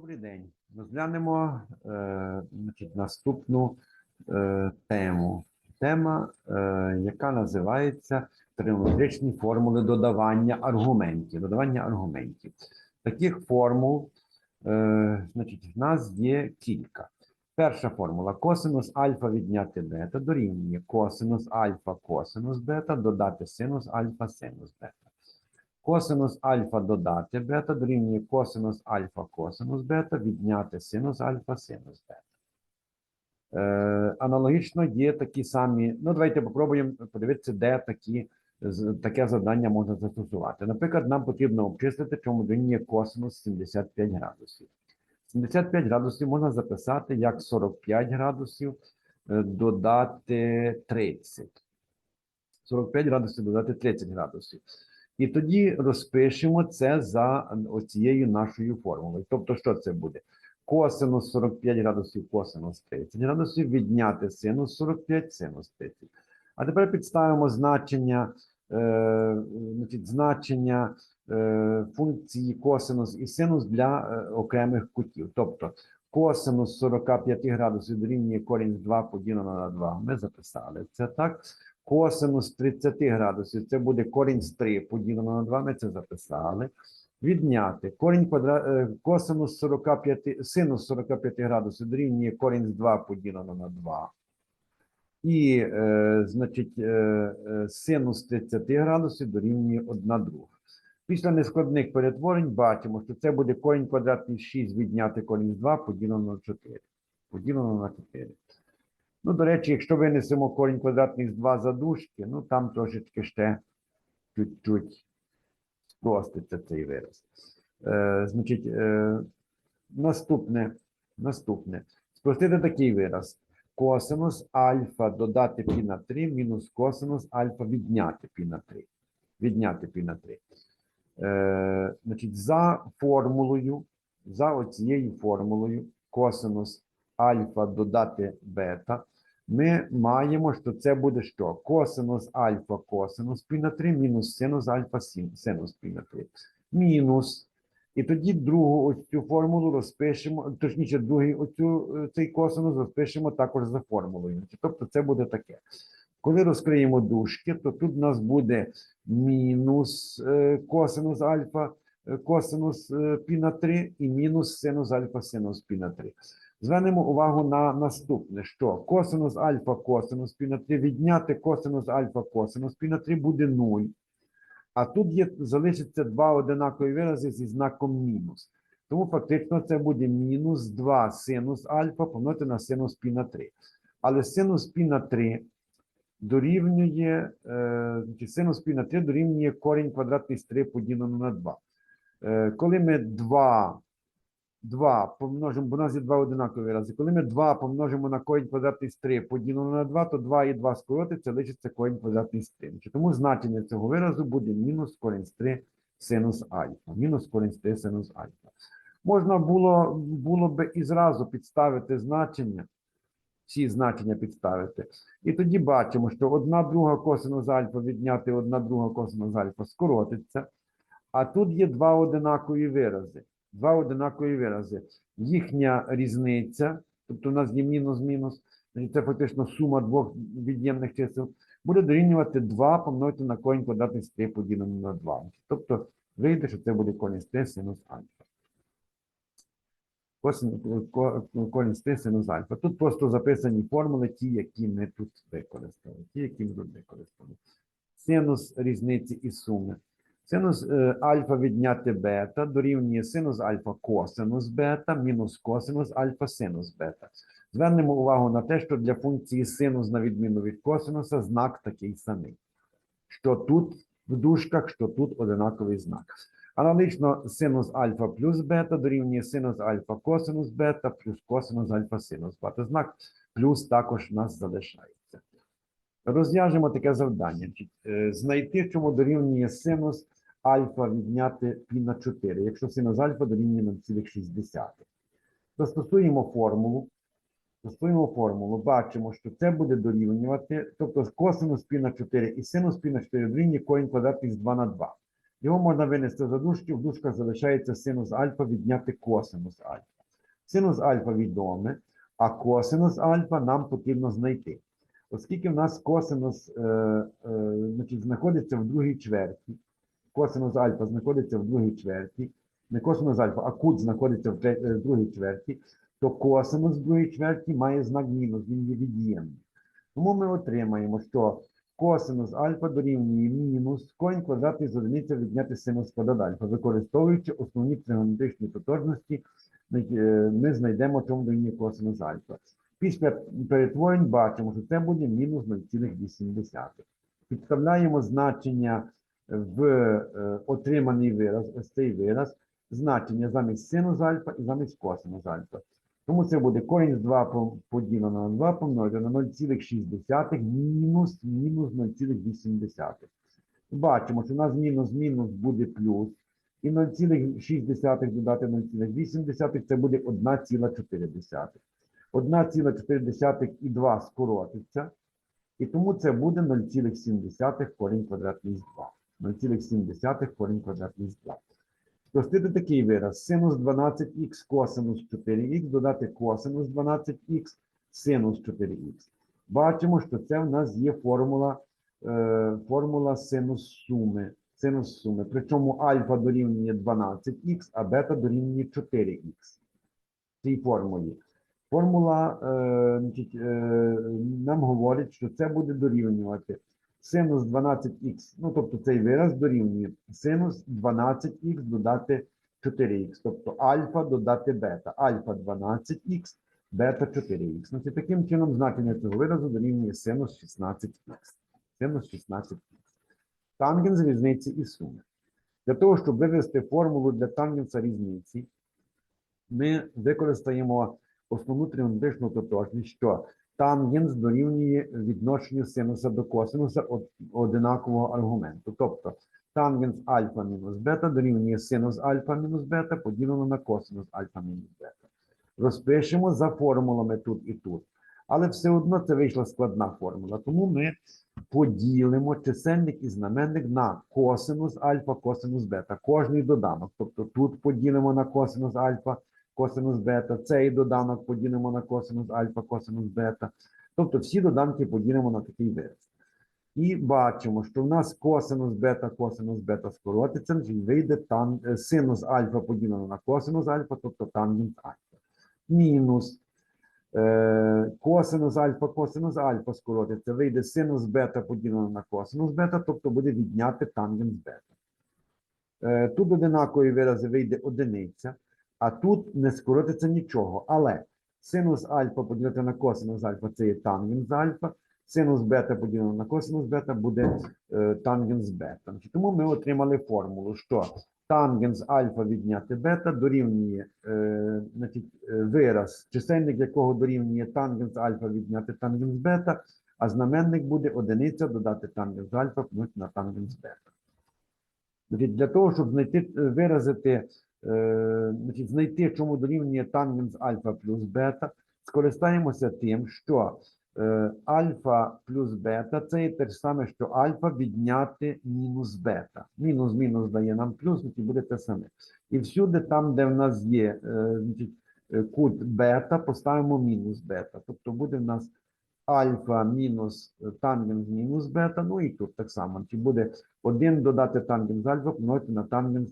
Добрий день. Розглянемо е, наступну е, тему. Тема, е, яка називається тригонометричні формули додавання аргументів. Додавання аргументів. Таких формул, е, значить, в нас є кілька. Перша формула косинус альфа відняти бета дорівнює косинус альфа косинус бета додати синус альфа синус бета. Косинус альфа додати бета дорівнює косинус альфа косинус бета відняти синус альфа синус бета. Е, аналогічно є такі самі. Ну, давайте попробуємо подивитися, де такі, таке завдання можна застосувати. Наприклад, нам потрібно обчислити, чому дорівнює косинус 75 градусів. 75 градусів можна записати як 45 градусів е, додати 30. 45 градусів додати 30 градусів. І тоді розпишемо це за оцією нашою формулою. Тобто, що це буде? Косинус 45 градусів, косинус 30 градусів, відняти синус 45, синус 30. А тепер підставимо значення, е, значить, значення е, функції косинус і синус для е, окремих кутів. Тобто косинус 45 градусів дорівнює корінь з 2 поділено на 2. Ми записали це так. Косинус 30 градусів це буде корінь з 3 поділено на 2. Ми це записали. Відняти корінь квадра... е, косинус 45, синус 45 градусів дорівнює корінь з 2 поділено на 2. І, е, значить, е, е, синус 30 градусів дорівнює 1 друга. Після нескладних перетворень бачимо, що це буде корінь квадратний 6 відняти корінь з 2 поділено на 4. Поділено на 4. Ну, до речі, якщо винесемо корінь квадратний з 2 задушки, ну там трошечки ще чуть-чуть спроститься цей вираз. Е, значить, е, наступне, наступне. Спростити такий вираз. Косинус альфа додати пі на 3 мінус косинус альфа відняти пі на 3. Відняти пі на 3. Е, значить, за формулою, за оцією формулою, косинус альфа додати бета, ми маємо, що це буде що? Косинус альфа косинус пі на 3 мінус синус альфа синус пі на 3. Мінус. І тоді другу ось цю формулу розпишемо, точніше, другий оцю, е, цей косинус розпишемо також за формулою. Тобто це буде таке. Коли розкриємо дужки, то тут у нас буде мінус е, косинус альфа, е, косинус пі на 3 і мінус синус альфа синус пі на 3. Звернемо увагу на наступне, що косинус альфа косинус пі на 3 відняти косинус альфа косинус пі на 3 буде 0. А тут є, залишиться два одинакові вирази зі знаком мінус. Тому фактично це буде мінус 2 синус альфа помножити на синус пі на 3. Але синус пі на 3 дорівнює, е, синус пі на 3 дорівнює корінь квадратний з 3 поділено на 2. Е, коли ми 2 2 помножимо, бо у нас є два одинакові вирази. Коли ми 2 помножимо на корінь квадратний з 3 поділено на 2, то 2 і 2 скоротиться, лишиться корінь квадратний з 3. Тому значення цього виразу буде мінус корінь з 3 синус альфа. Мінус корінь з 3 синус альфа. Можна було, було би і зразу підставити значення, всі значення підставити. І тоді бачимо, що одна друга косинус альфа відняти одна друга косинус альфа скоротиться. А тут є два одинакові вирази. Два одинакові вирази. Їхня різниця, тобто у нас є мінус-мінус, це фактично сума двох від'ємних чисел, буде дорівнювати 2 помножити на корінь квадратний з 3 поділено на 2. Тобто вийде, що це буде корінь з 3 синус альфа. Корінь з 3 синус альфа. Тут просто записані формули, ті, які ми тут використали. Ті, які ми тут використали. Синус різниці і суми. Синус е, альфа відняти бета дорівнює синус альфа косинус бета мінус косинус альфа синус бета. Звернемо увагу на те, що для функції синус, на відміну від косинуса, знак такий самий. Що тут в дужках, що тут одинаковий знак. Аналогічно синус альфа плюс бета дорівнює синус альфа косинус бета плюс косинус альфа синус бета. Знак плюс також у нас залишається. Розв'яжемо таке завдання. Е, Знайти, чому дорівнює синус альфа відняти пі на 4, якщо синус альфа дорівнює 0,6. Застосуємо формулу. Застосуємо формулу, бачимо, що це буде дорівнювати, тобто косинус пі на 4 і синус пі на 4 дорівнює корінь квадратний з 2 на 2. Його можна винести за дужки, в дужках залишається синус альфа відняти косинус альфа. Синус альфа відоме, а косинус альфа нам потрібно знайти. Оскільки в нас косинус е, е, значить, знаходиться в другій чверті, косинус альфа знаходиться в другій чверті, не косинус альфа, а кут знаходиться в е, другій чверті, то косинус в другій чверті має знак мінус, він є від'ємний. Тому ми отримаємо, що косинус альфа дорівнює мінус корінь квадратний з одиниця відняти синус квадрат альфа. Використовуючи основні тригонометричні тотожності, е, ми знайдемо, чому дорівнює косинус альфа. Після перетворень бачимо, що це буде мінус 0,8. Підставляємо значення в е, отриманий вираз, ось цей вираз, значення замість синус альфа і замість косинус альфа. Тому це буде корінь з 2 поділено на 2 помножити на 0,6 мінус мінус 0,8. Бачимо, що у нас мінус мінус буде плюс. І 0,6 додати 0,8 це буде 1,4. 1,4 і 2 скоротиться. І тому це буде 0,7 корінь квадратний з 2. 0,7 корінь квадратний з 2. Спростити такий вираз. Синус 12х косинус 4х, додати косинус 12х, синус 4х. Бачимо, що це в нас є формула, е, формула синус суми. Синус суми. Причому альфа дорівнює 12х, а бета дорівнює 4х. В цій формулі. Формула е, е, нам говорить, що це буде дорівнювати синус 12х, ну тобто цей вираз дорівнює синус 12х додати 4х, тобто альфа додати бета. Альфа 12х, бета 4х. Значить, таким чином значення цього виразу дорівнює синус 16х. Синус 16х. Тангенс різниці і суми. Для того, щоб вивести формулу для тангенса різниці, ми використаємо основну тригонометричну тотожність, що тангенс дорівнює відношенню синуса до косинуса од- одинакового аргументу. Тобто тангенс альфа мінус бета дорівнює синус альфа мінус бета поділено на косинус альфа мінус бета. Розпишемо за формулами тут і тут. Але все одно це вийшла складна формула. Тому ми поділимо чисельник і знаменник на косинус альфа, косинус бета. Кожний доданок. Тобто тут поділимо на косинус альфа, косинус бета, цей доданок поділимо на косинус альфа, косинус бета. Тобто всі доданки поділимо на такий вираз. І бачимо, що в нас косинус бета, косинус бета скоротиться, значить вийде тан, е, синус альфа поділено на косинус альфа, тобто тангенс альфа. Мінус е, косинус альфа, косинус альфа скоротиться, вийде синус бета поділено на косинус бета, тобто буде відняти тангенс бета. Е, тут одинакові вирази вийде одиниця, а тут не скоротиться нічого. Але синус альфа поділити на косинус альфа це є тангенс альфа, синус бета поділено на косинус бета буде е, тангенс бета. Тому ми отримали формулу, що тангенс альфа відняти бета дорівнює е, значить, е, вираз, чисельник якого дорівнює тангенс альфа відняти тангенс бета, а знаменник буде одиниця додати тангенс альфа плюс на тангенс бета. Для того, щоб знайти, е, виразити, значить, знайти, чому дорівнює тангенс альфа плюс бета, скористаємося тим, що е, альфа плюс бета це те ж саме, що альфа відняти мінус бета. Мінус мінус дає нам плюс, значить буде те саме. І всюди там, де в нас є е, значить, е, кут бета, поставимо мінус бета. Тобто буде в нас альфа мінус е, тангенс мінус бета, ну і тут так само. Чи буде 1 додати тангенс альфа помножити на тангенс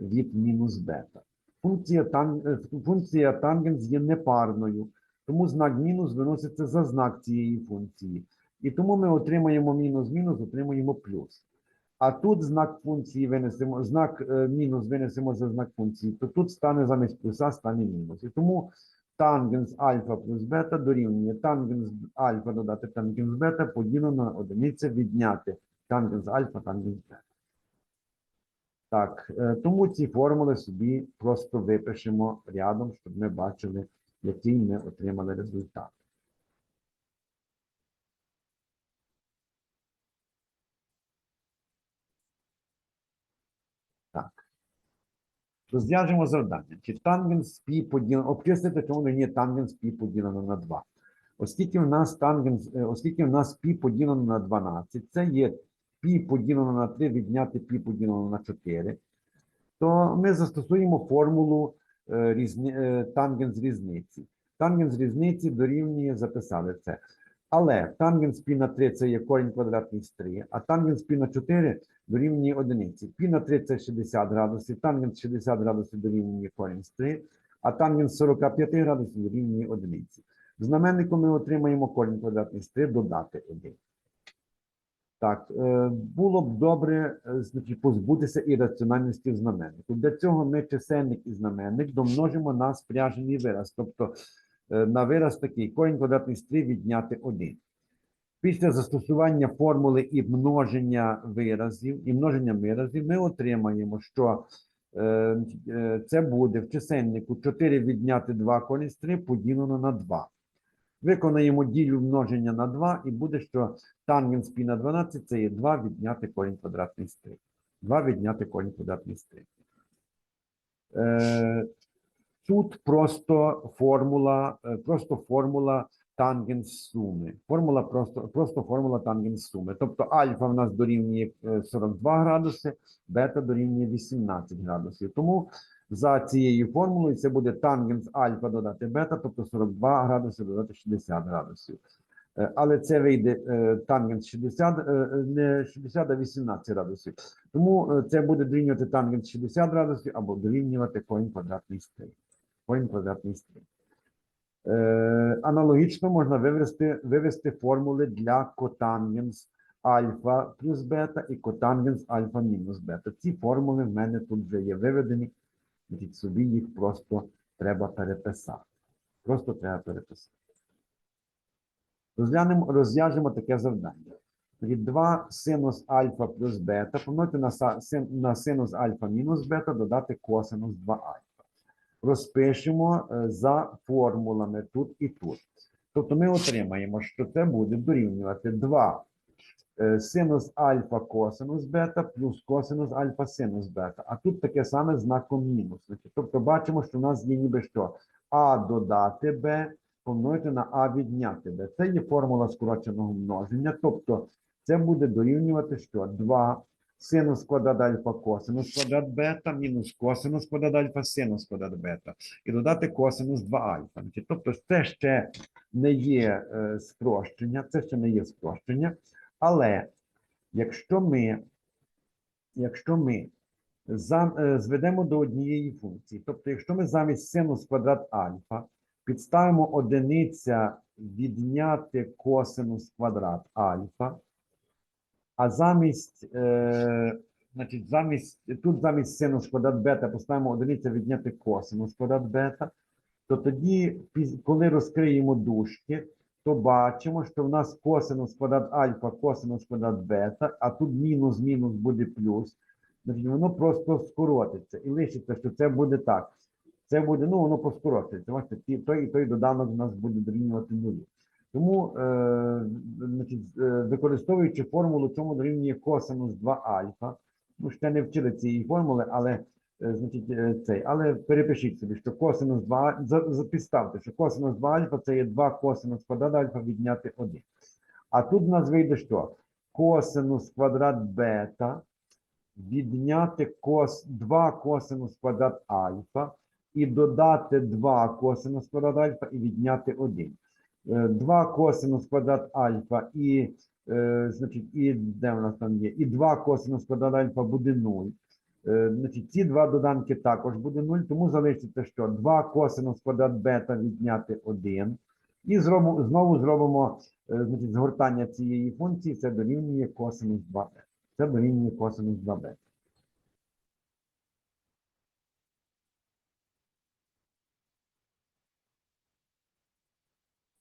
від мінус бета. Функція, тан, е, функція тангенс є непарною, тому знак мінус виноситься за знак цієї функції. І тому ми отримаємо мінус-мінус, отримаємо плюс. А тут знак функції винесемо, знак е, мінус винесемо за знак функції, то тут стане замість плюса стане мінус. І тому тангенс альфа плюс бета дорівнює тангенс альфа додати тангенс бета поділено на одиниця відняти тангенс альфа, тангенс бета. Так, е, тому ці формули собі просто випишемо рядом, щоб ми бачили, який ми отримали результат. Так. Розв'яжемо завдання. Чи тангенс пі поділено, обчислити, чому не є тангенс пі поділено на 2. Оскільки в нас тангенс, е, оскільки в нас пі поділено на 12, це є пі поділено на 3 відняти пі поділено на 4, то ми застосуємо формулу е, різні, е, тангенс різниці. Тангенс різниці дорівнює, записали це. Але тангенс пі на 3 це є корінь квадратний з 3, а тангенс пі на 4 дорівнює одиниці. Пі на 3 це 60 градусів, тангенс 60 градусів дорівнює корінь з 3, а тангенс 45 градусів дорівнює одиниці. Знаменнику ми отримаємо корінь квадратний з 3 додати 1. Так, е, було б добре е, позбутися ірраціональності в знаменнику. Для цього ми чисельник і знаменник домножимо на спряжений вираз. Тобто е, на вираз такий корінь квадратний з 3 відняти 1. Після застосування формули і множення виразів, і множення виразів, ми отримаємо, що це буде в чисельнику 4 відняти 2 корінь з 3 поділено на 2. Виконаємо ділю множення на 2 і буде, що тангенс пі на 12 це є 2 відняти корінь квадратний з 3. 2 відняти корінь квадратний з 3. Е, тут просто формула, е, просто формула тангенс суми. Формула просто, просто формула тангенс суми. Тобто альфа в нас дорівнює е, 42 градуси, бета дорівнює 18 градусів. Тому за цією формулою це буде тангенс альфа додати бета, тобто 42 градуси додати 60 градусів. Е, Але це вийде е, тангенс 60, е, не 60, а 18 градусів. Тому це буде дорівнювати тангенс 60 градусів або дорівнювати корінь квадратний 3. Корінь квадратний з 3. Е, аналогічно можна вивести, вивести формули для котангенс альфа плюс бета і котангенс альфа мінус бета. Ці формули в мене тут вже є виведені. Значить, собі їх просто треба переписати. Просто треба переписати. Розглянемо, розв'яжемо таке завдання. Значить, 2 синус альфа плюс бета помножити на, син- на синус альфа мінус бета додати косинус 2 альфа. Розпишемо е, за формулами тут і тут. Тобто ми отримаємо, що це буде дорівнювати 2 е, синус альфа косинус бета плюс косинус альфа синус бета. А тут таке саме знаком мінус. Тобто бачимо, що у нас є ніби що А додати Б помножити на А відняти Б. Це є формула скороченого множення. Тобто це буде дорівнювати що? 2 синус квадрат альфа косинус квадрат бета мінус косинус квадрат альфа синус квадрат бета. І додати косинус 2 альфа. Тобто це ще не є е, спрощення, це ще не є спрощення. Але якщо ми, якщо ми е, зведемо до однієї функції, тобто, якщо ми замість синус квадрат альфа підставимо одиниця відняти косинус квадрат альфа, а замість, е, значить, замість, тут замість синус квадрат бета поставимо одиниця відняти косинус квадрат бета, то тоді, коли розкриємо дужки, то бачимо, що в нас косинус квадрат альфа, косинус квадрат бета, а тут мінус мінус буде плюс. Значить, воно просто скоротиться і лишиться, що це буде так. Це буде, ну, воно поскоротиться. Бачите, той і той доданок у нас буде дорівнювати нулю. Тому, е, значить, е, використовуючи формулу, чому дорівнює косинус 2 альфа, ну, ще не вчили цієї формули, але значить, е, цей, але перепишіть собі, що косинус 2, за- за- підставте, що косинус 2 альфа це є 2 косинус квадрат альфа відняти 1. А тут у нас вийде що? Косинус квадрат бета відняти кос, 2 косинус квадрат альфа і додати 2 косинус квадрат альфа і відняти 1. 2 косинус квадрат альфа і, е, значить, і де у нас там є? І 2 косинус квадрат альфа буде 0. Е, Значить, ці два доданки також буде 0, тому залишиться що? 2 косинус квадрат бета відняти 1. І зробимо, знову зробимо е, значить, згортання цієї функції, це дорівнює косинус 2 бета. Це дорівнює косинус 2 бета.